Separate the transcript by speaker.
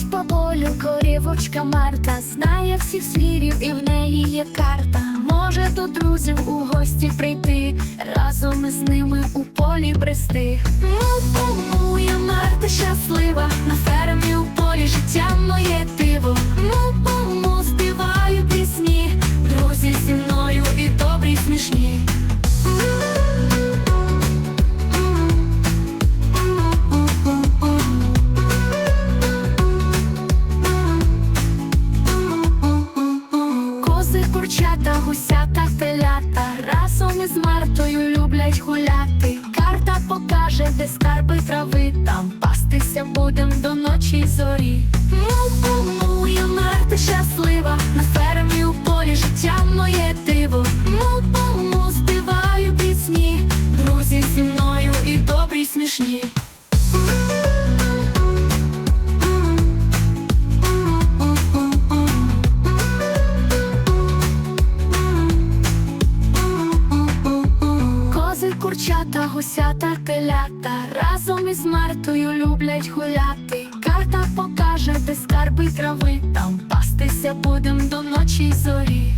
Speaker 1: Ходить по полю корівочка Марта, знає всіх звірів і в неї є карта. Може до друзів у гості прийти, разом із ними у полі брести. Му-му-му, курчата, гусята, телята разом із Мартою люблять гуляти. Карта покаже, де скарби трави, там пастися будем до ночі зорі. Му-му-му, я Марта щаслива, на фермі у полі життя моє диво. Му-му-му, співаю пісні, друзі зі мною і добрі, смішні. Курчата, гусята, телята разом із Мартою люблять гуляти. Карта покаже, де скарби трави, там пастися будем до ночі й зорі.